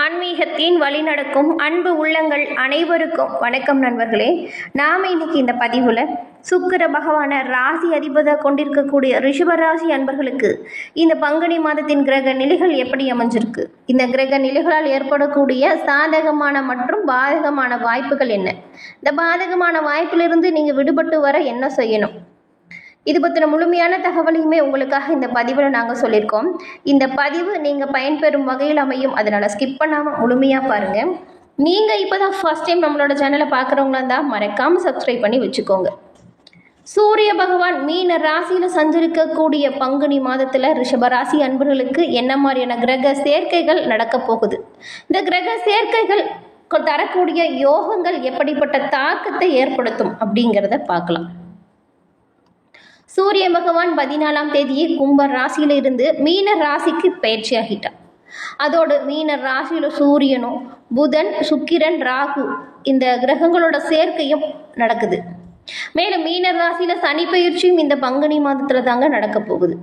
ஆன்மீகத்தின் வழிநடக்கும் அன்பு உள்ளங்கள் அனைவருக்கும் வணக்கம் நண்பர்களே. நாம் இன்னைக்கு இந்த பதிவில் சுக்கிர பகவான ராசி அதிபதாக கொண்டிருக்கக்கூடிய ரிஷபராசி அன்பர்களுக்கு இந்த பங்குனி மாதத்தின் கிரக நிலைகள் எப்படி அமைஞ்சிருக்கு? இந்த கிரக நிலைகளால் ஏற்படக்கூடிய சாதகமான மற்றும் பாதகமான வாய்ப்புகள் என்ன? இந்த பாதகமான வாய்ப்பிலிருந்து நீங்கள் விடுபட்டு வர என்ன செய்யணும்? இது பற்றின முழுமையான தகவலையுமே உங்களுக்காக இந்த பதிவில் நாங்கள் சொல்லியிருக்கோம் இந்த பதிவு நீங்கள் பயன்பெறும் வகையில் அமையும். அதனால் ஸ்கிப் பண்ணாமல் முழுமையாக பாருங்கள் நீங்கள் இப்போ தான் ஃபஸ்ட் டைம் நம்மளோட சேனலை பார்க்குறவங்களா இருந்தால் மறக்காமல் சப்ஸ்கிரைப் பண்ணி வச்சுக்கோங்க. சூரிய பகவான் மீன ராசியில் சஞ்சரிக்கக்கூடிய பங்குனி மாதத்தில் ரிஷபராசி அன்பர்களுக்கு என்ன மாதிரியான கிரக சேர்க்கைகள் நடக்க போகுது? இந்த கிரக சேர்க்கைகள் தரக்கூடிய யோகங்கள் எப்படிப்பட்ட தாக்கத்தை ஏற்படுத்தும் அப்படிங்கிறத பார்க்கலாம். சூரிய பகவான் பதினாலாம் தேதியே கும்ப ராசியிலிருந்து மீன ராசிக்கு பயிற்சியாகிட்டார் அதோடு மீன ராசியில் சூரியனும் புதன் சுக்கிரன் ராகு இந்த கிரகங்களோட சேர்க்கையும் நடக்குது. மேலும் மீன ராசியில சனி பயிற்சியும் இந்த பங்குனி மாதத்துல தாங்க நடக்க போகுது.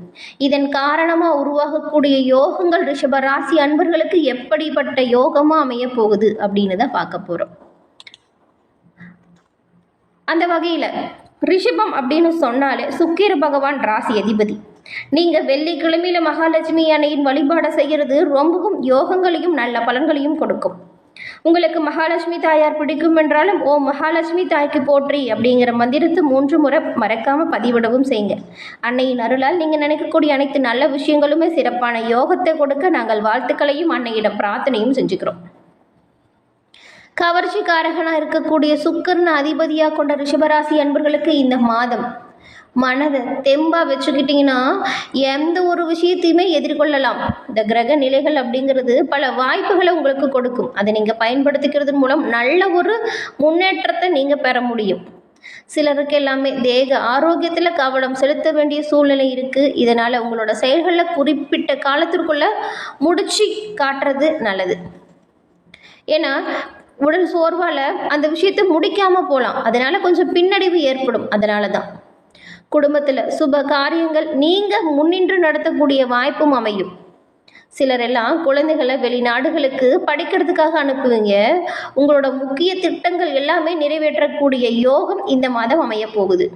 இதன் காரணமா உருவாகக்கூடிய யோகங்கள் ரிஷப ராசி அன்பர்களுக்கு எப்படிப்பட்ட யோகமா அமைய போகுது அப்படின்னு தான் பார்க்க போறோம். அந்த வகையில் ரிஷபம் அப்படின்னு சொன்னாலே சுக்கிர பகவான் ராசி அதிபதி. நீங்கள் வெள்ளிக்கிழமையில மகாலட்சுமி அன்னையின் வழிபாடை செய்கிறது ரொம்பவும் யோகங்களையும் நல்ல பலன்களையும் கொடுக்கும். உங்களுக்கு மகாலட்சுமி தாயார் பிடிக்கும் என்றாலும் ஓ மகாலட்சுமி தாய்க்கு போற்றி அப்படிங்கிற மந்திரத்தை மூன்று முறை மறக்காம பதிவிடவும் செய்யுங்க. அன்னையின் அருளால் நீங்கள் நினைக்கக்கூடிய அனைத்து நல்ல விஷயங்களுமே சிறப்பான யோகத்தை கொடுக்க நாங்கள் வாழ்த்துக்களையும் அன்னையிடம் பிரார்த்தனையும் செஞ்சுக்கிறோம். கவர்ச்சிக்காரகனாக இருக்கக்கூடிய சுக்கரன் அதிபதியாக கொண்ட ரிஷபராசி அன்பர்களுக்கு இந்த மாதம் மனதை தெம்பாக வச்சுக்கிட்டிங்கன்னா எந்த ஒரு விஷயத்தையுமே எதிர்கொள்ளலாம். இந்த கிரக நிலைகள் அப்படிங்கிறது பல வாய்ப்புகளை உங்களுக்கு கொடுக்கும். அதை நீங்கள் பயன்படுத்திக்கிறது மூலம் நல்ல ஒரு முன்னேற்றத்தை நீங்கள் பெற முடியும். சிலருக்கு எல்லாமே தேக ஆரோக்கியத்தில் கவனம் செலுத்த வேண்டிய சூழ்நிலை இருக்குது இதனால் உங்களோட செயல்களில் குறிப்பிட்ட காலத்திற்குள்ளே முடிச்சு காட்டுறது நல்லது. ஏன்னா உடல் சோர்வால் அந்த விஷயத்தை முடிக்காமல் போகலாம் அதனால் கொஞ்சம் பின்னடைவு ஏற்படும். அதனால தான் குடும்பத்தில் சுப காரியங்கள் நீங்கள் முன்னின்று நடத்தக்கூடிய வாய்ப்பும் அமையும். சிலரெல்லாம் குழந்தைகளை வெளிநாடுகளுக்கு படிக்கிறதுக்காக அனுப்புவீங்க. உங்களோட முக்கிய திட்டங்கள் எல்லாமே நிறைவேற்றக்கூடிய யோகம் இந்த மாதம் அமைய போகுது.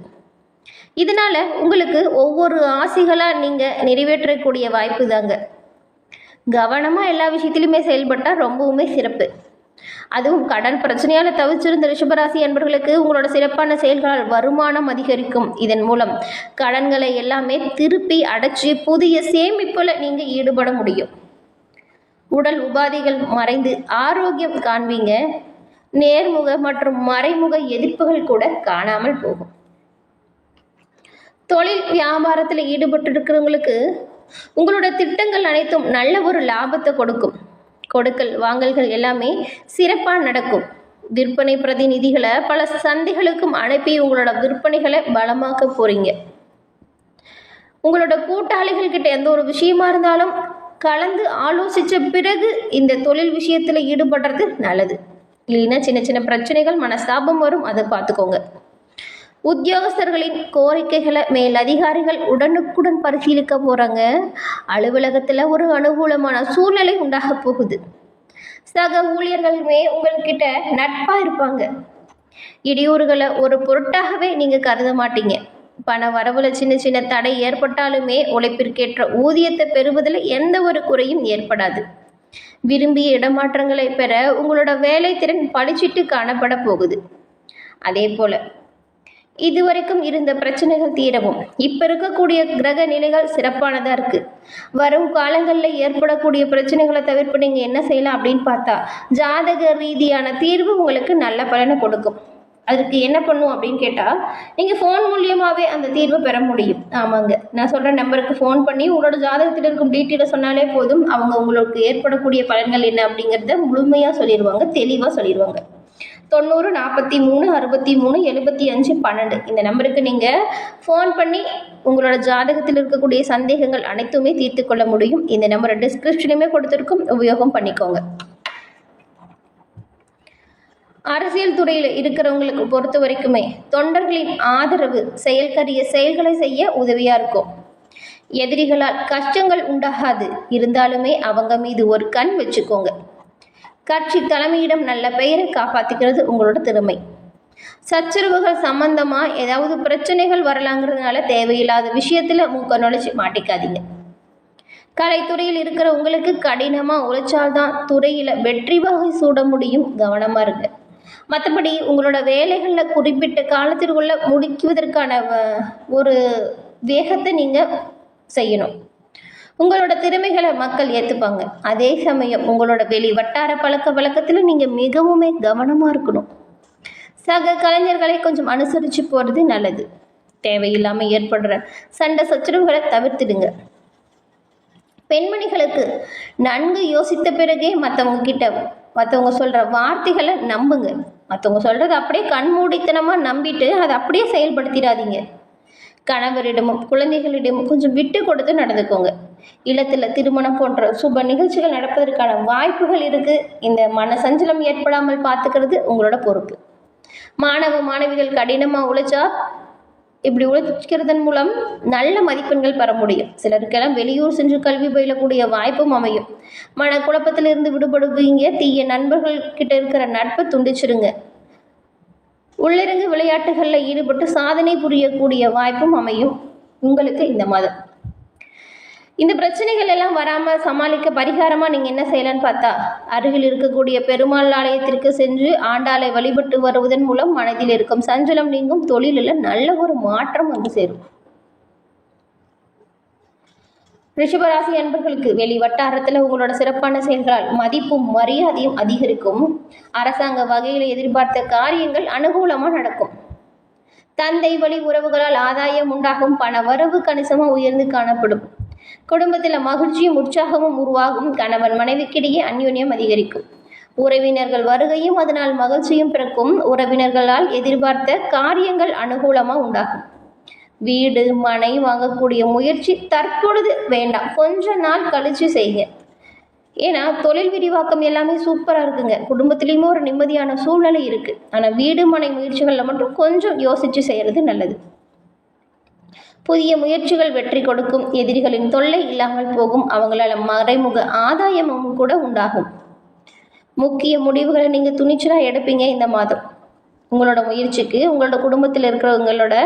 இதனால உங்களுக்கு ஒவ்வொரு ஆசைகளாக நீங்கள் நிறைவேற்றக்கூடிய வாய்ப்பு தாங்க. கவனமாக எல்லா விஷயத்திலுமே செயல்பட்டால் ரொம்பவுமே சிறப்பு. அதுவும் கடன் பிரச்சனையால் தவிச்சிருந்த ரிஷபராசி அன்பர்களுக்கு உங்களோட சிறப்பான செயல்களால் வருமானம் அதிகரிக்கும். இதன் மூலம் கடன்களை எல்லாமே திருப்பி அடைச்சி புதிய சேமிப்பில் நீங்கள் ஈடுபட முடியும். உடல் உபாதைகள் மறைந்து ஆரோக்கியம் காண்பீங்க. நேர்முக மற்றும் மறைமுக எதிர்ப்புகள் கூட காணாமல் போகும். தொழில் வியாபாரத்தில் ஈடுபட்டு இருக்கிறவங்களுக்கு உங்களோட திட்டங்கள் அனைத்தும் நல்ல ஒரு லாபத்தை கொடுக்கும். கொடுக்கல் வாங்கல்கள் எல்லாமே சிறப்பாக நடக்கும். விற்பனை பிரதிநிதிகளை பல சந்தைகளுக்கும் அனுப்பி உங்களோட விற்பனைகளை பலமாக்க போறீங்க. உங்களோட கூட்டாளிகள் கிட்ட எந்த ஒரு விஷயமா இருந்தாலும் கலந்து ஆலோசித்த பிறகு இந்த தொழில் விஷயத்தில் ஈடுபடுறது நல்லது. இல்லைன்னா சின்ன சின்ன பிரச்சனைகள் மனஸ்தாபம் வரும் அதை பார்த்துக்கோங்க. உத்தியோகஸ்தர்களின் கோரிக்கைகளை மேல் அதிகாரிகள் உடனுக்குடன் பரிசீலிக்க போகிறாங்க அலுவலகத்தில் ஒரு அனுகூலமான சூழ்நிலை உண்டாக போகுது. சக ஊழியர்களுமே உங்கள்கிட்ட நட்பாக இருப்பாங்க. இடையூறுகளை ஒரு பொருட்டாகவே நீங்கள் கருத மாட்டீங்க. பண வரவுல சின்ன சின்ன தடை ஏற்பட்டாலுமே உழைப்பிற்கேற்ற ஊதியத்தை பெறுவதில் எந்த ஒரு குறையும் ஏற்படாது. விரும்பிய இடமாற்றங்களை பெற உங்களோட வேலைத்திறன் பளிச்சிட்டு காணப்பட போகுது. அதே போல் இதுவரைக்கும் இருந்த பிரச்சனைகள் தீரவும். இப்போ இருக்கக்கூடிய கிரக நிலைகள் சிறப்பானதாக இருக்குது வரும் காலங்களில் ஏற்படக்கூடிய பிரச்சனைகளை தவிர்ப்பு நீங்கள் என்ன செய்யலாம் அப்படின்னு பார்த்தா ஜாதக ரீதியான தீர்வு உங்களுக்கு நல்ல பலனை கொடுக்கும். அதுக்கு என்ன பண்ணும் அப்படின்னு கேட்டால் நீங்கள் ஃபோன் மூலியமாகவே அந்த தீர்வை பெற முடியும். ஆமாங்க. நான் சொல்கிற நம்பருக்கு ஃபோன் பண்ணி உங்களோட ஜாதகத்தில் இருக்கும் டீட்டெயிலை சொன்னாலே போதும். அவங்க உங்களுக்கு ஏற்படக்கூடிய பலன்கள் என்ன அப்படிங்கிறத முழுமையாக சொல்லிடுவாங்க தெளிவாக சொல்லிடுவாங்க தொண்ணூறு நாற்பத்தி மூணு அறுபத்தி மூணு எழுபத்தி அஞ்சு பன்னெண்டு. இந்த நம்பருக்கு நீங்கள் ஃபோன் பண்ணி உங்களோட ஜாதகத்தில் இருக்கக்கூடிய சந்தேகங்கள் அனைத்துமே தீர்த்து கொள்ள முடியும். இந்த நம்பரை டிஸ்கிரிப்ஷனுமே கொடுத்துருக்கும். உபயோகம் பண்ணிக்கோங்க. அரசியல் துறையில் இருக்கிறவங்களுக்கு பொறுத்த வரைக்குமே தொண்டர்களின் ஆதரவு செயல்கரிய செயல்களை செய்ய உதவியாக இருக்கும். எதிரிகளால் கஷ்டங்கள் உண்டாகாது. இருந்தாலுமே அவங்க மீது ஒரு கண் வச்சுக்கோங்க. கட்சி தலைமையிடம் நல்ல பெயரை காப்பாற்றிக்கிறது உங்களோட திறமை. சச்சரவுகள் சம்பந்தமாக ஏதாவது பிரச்சனைகள் வரலாங்கிறதுனால தேவையில்லாத விஷயத்தில் மூக்க நுழைச்சி மாட்டிக்காதீங்க. கலைத்துறையில் இருக்கிற உங்களுக்கு கடினமாக உழைச்சால்தான் துறையில் வெற்றி வகை சூட முடியும் கவனமாக இருங்க. மற்றபடி உங்களோட வேலைகளில் குறிப்பிட்ட காலத்திற்குள்ள முடிக்குவதற்கான வ- ஒரு வேகத்தை நீங்கள் செய்யணும். உங்களோட திறமைகளை மக்கள் ஏற்றுப்பாங்க அதே சமயம் உங்களோட வெளி வட்டார பழக்க வழக்கத்தில் நீங்கள் மிகவுமே கவனமாக இருக்கணும். சக கலைஞர்களை கொஞ்சம் அனுசரித்து போகிறது நல்லது. தேவையில்லாமல் ஏற்படுற சண்டை சச்சரவுகளை தவிர்த்துடுங்க. பெண்மணிகளுக்கு நன்கு யோசித்த பிறகே மற்றவங்க கிட்ட மற்றவங்க சொல்கிற வார்த்தைகளை நம்புங்க. மற்றவங்க சொல்கிறத அப்படியே கண்மூடித்தனமாக நம்பிட்டு அதை அப்படியே செயல்படுத்திடாதீங்க. கணவரிடமும் குழந்தைகளிடமும் கொஞ்சம் விட்டு கொடுத்து நடந்துக்கோங்க. இல்லத்தில் திருமணம் போன்ற சுப நிகழ்ச்சிகள் நடப்பதற்கான வாய்ப்புகள் இருக்குது இந்த மன சஞ்சலம் ஏற்படாமல் பார்த்துக்கிறது உங்களோட பொறுப்பு. மாணவ மாணவிகள் கடினமாக உழைச்சா இப்படி உழைக்கிறதன் மூலம் நல்ல மதிப்பெண்கள் பெற முடியும். சிலருக்கெல்லாம் வெளியூர் சென்று கல்வி பயிலக்கூடிய வாய்ப்பும் அமையும். மனக்குழப்பத்திலிருந்து விடுபடுவீங்க தீய நண்பர்கள் கிட்ட இருக்கிற நட்பை துண்டிச்சிருங்க. உள்ளிறங்கு விளையாட்டுகளில் ஈடுபட்டு சாதனை புரியக்கூடிய வாய்ப்பும் அமையும். உங்களுக்கு இந்த மாதம். இந்த பிரச்சனைகள் எல்லாம் வராமல் சமாளிக்க பரிகாரமாக நீங்கள் என்ன செய்யலான்னு பார்த்தா அருகில் இருக்கக்கூடிய பெருமாள் ஆலயத்திற்கு சென்று ஆண்டாளை வழிபட்டு வருவதன் மூலம் மனதில் இருக்கும் சஞ்சலம் நீங்கும். தொழிலில் நல்ல ஒரு மாற்றம் வந்து சேரும். ரிஷபராசி அன்பர்களுக்கு வெளி வட்டாரத்தில் உங்களோட சிறப்பான செயல்களால் மதிப்பும் மரியாதையும் அதிகரிக்கும். அரசாங்க வகையில் எதிர்பார்த்த காரியங்கள் அனுகூலமாக நடக்கும். தந்தை வழி உறவுகளால் ஆதாயம் உண்டாகும். பண வரவு கணிசமாக உயர்ந்து காணப்படும். குடும்பத்தில் மகிழ்ச்சியும் உற்சாகமும் உருவாகும் கணவன் மனைவிக்கிடையே அந்யோன்யம் அதிகரிக்கும். உறவினர்கள் வருகையும் அதனால் மகிழ்ச்சியும் பிறக்கும். உறவினர்களால் எதிர்பார்த்த காரியங்கள் அனுகூலமாக உண்டாகும். வீடு மனை வாங்கக்கூடிய முயற்சி தற்பொழுது வேண்டாம். கொஞ்ச நாள் கழிச்சு செய்யுங்க ஏன்னா தொழில் விரிவாக்கம் எல்லாமே சூப்பராக இருக்குங்க. குடும்பத்துலேயுமே ஒரு நிம்மதியான சூழ்நிலை இருக்குது ஆனால் வீடு மனை முயற்சிகளில் மட்டும் கொஞ்சம் யோசித்து செய்கிறது நல்லது. புதிய முயற்சிகள் வெற்றி கொடுக்கும். எதிரிகளின் தொல்லை இல்லாமல் போகும். அவங்களால மறைமுக ஆதாயமும் கூட உண்டாகும். முக்கிய முடிவுகளை நீங்கள் துணிச்சலாக எடுப்பீங்க இந்த மாதம். உங்களோட முயற்சிக்கு உங்களோட குடும்பத்தில் இருக்கிறவங்களோட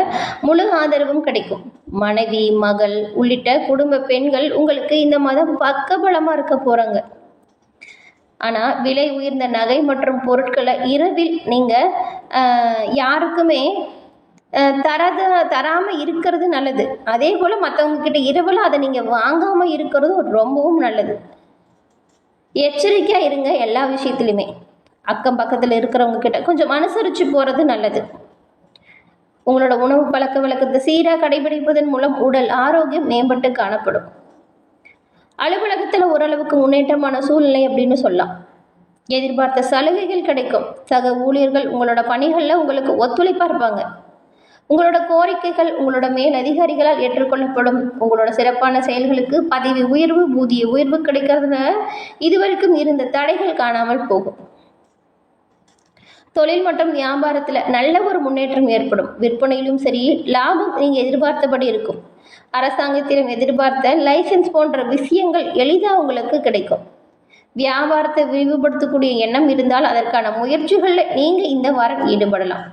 முழு ஆதரவும் கிடைக்கும். மனைவி மகள் உள்ளிட்ட குடும்ப பெண்கள் உங்களுக்கு இந்த மாதம் பக்கபலமாக இருக்க போகிறாங்க ஆனால் விலை உயர்ந்த நகை மற்றும் பொருட்களை இரவில் நீங்கள் யாருக்குமே தராத தராமல் இருக்கிறது நல்லது. அதே போல் மற்றவங்கக்கிட்ட இரவில் அதை நீங்கள் வாங்காமல் இருக்கிறது ரொம்பவும் நல்லது. எச்சரிக்கையாக இருங்க எல்லா விஷயத்துலையுமே அக்கம் பக்கத்தில் இருக்கிறவங்க கிட்ட கொஞ்சம் அனுசரித்து போகிறது நல்லது. உங்களோட உணவு பழக்க வழக்கத்தை சீராக கடைபிடிப்பதன் மூலம் உடல் ஆரோக்கியம் மேம்பட்டு காணப்படும். அலுவலகத்தில் ஓரளவுக்கு முன்னேற்றமான சூழ்நிலை அப்படின்னு சொல்லலாம். எதிர்பார்த்த சலுகைகள் கிடைக்கும். சக ஊழியர்கள் உங்களோட பணிகளில் உங்களுக்கு ஒத்துழைப்பாக இருப்பாங்க. உங்களோட கோரிக்கைகள் உங்களோட மேல் அதிகாரிகளால் ஏற்றுக்கொள்ளப்படும். உங்களோட சிறப்பான செயல்களுக்கு பதவி உயர்வு ஊதிய உயர்வு கிடைக்கிறதுனால இதுவரைக்கும் இருந்த தடைகள் காணாமல் போகும். தொழில் மற்றும் வியாபாரத்தில் நல்ல ஒரு முன்னேற்றம் ஏற்படும். விற்பனையிலும் சரி லாபம் நீங்கள் எதிர்பார்த்தபடி இருக்கும். அரசாங்கத்திடம் எதிர்பார்த்த லைசன்ஸ் போன்ற விஷயங்கள் எளிதாக உங்களுக்கு கிடைக்கும். வியாபாரத்தை விரிவுபடுத்தக்கூடிய எண்ணம் இருந்தால் அதற்கான முயற்சிகளில் நீங்கள் இந்த வாரம் ஈடுபடலாம்.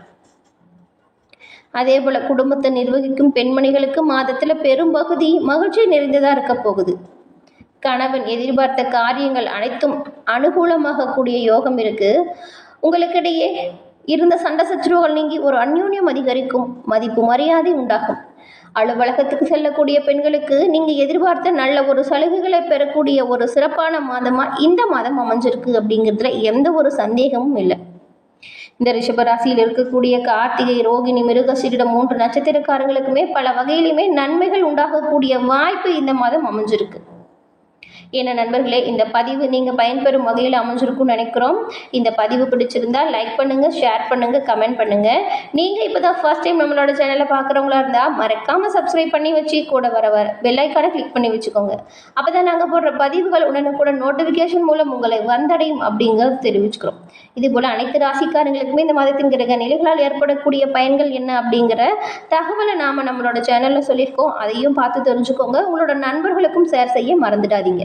அதே போல் குடும்பத்தை நிர்வகிக்கும் பெண்மணிகளுக்கு மாதத்தில் பெரும்பகுதி மகிழ்ச்சி நிறைந்ததாக இருக்க போகுது. கணவன் எதிர்பார்த்த காரியங்கள் அனைத்தும் அனுகூலமாக கூடிய யோகம் இருக்கு. உங்களுக்கிடையே இருந்த சண்டை சச்சுரவுகள் நீங்கி ஒரு அந்யோன்யம் அதிகரிக்கும் மதிப்பு மரியாதை உண்டாகும். அலுவலகத்துக்கு செல்லக்கூடிய பெண்களுக்கு நீங்கள் எதிர்பார்த்த நல்ல ஒரு சலுகைகளை பெறக்கூடிய ஒரு சிறப்பான மாதமாக இந்த மாதம் அமைஞ்சிருக்கு அப்படிங்கிறதுல எந்த ஒரு சந்தேகமும் இல்லை. இந்த ரிஷபராசியில் இருக்கக்கூடிய கார்த்திகை ரோகிணி மிருகசீரிடம் மூன்று நட்சத்திரக்காரங்களுக்குமே பல வகையிலுமே நன்மைகள் உண்டாகக்கூடிய வாய்ப்பு இந்த மாதம் அமைஞ்சிருக்கு. என்ன நண்பர்களே இந்த பதிவு நீங்கள் பயன்பெறும் வகையில் அமைஞ்சிருக்கும்னு நினைக்கிறோம். இந்த பதிவு பிடிச்சிருந்தால் லைக் பண்ணுங்கள் ஷேர் பண்ணுங்கள் கமெண்ட் பண்ணுங்கள் நீங்கள் இப்போ தான் ஃபர்ஸ்ட் டைம் நம்மளோட சேனலை பார்க்குறவங்களா இருந்தால் மறக்காமல் சப்ஸ்கிரைப் பண்ணி வச்சு கூட வர வர பெல்லைக்கான கிளிக் பண்ணி வச்சுக்கோங்க. அப்போ தான் நாங்கள் போடுற பதிவுகள் உடனுக்குட நோட்டிஃபிகேஷன் மூலம் உங்களை வந்தடையும் அப்படிங்கிறது தெரிவிச்சுக்கிறோம். இது போல் அனைத்து ராசிக்காரங்களுக்குமே இந்த மாதத்தின் கிரக நிலைகளால் ஏற்படக்கூடிய பயன்கள் என்ன அப்படிங்கிற தகவலை நாம் நம்மளோட சேனலில் சொல்லியிருக்கோம். அதையும் பார்த்து தெரிஞ்சுக்கோங்க. உங்களோட நண்பர்களுக்கும் ஷேர் செய்ய மறந்துடாதீங்க.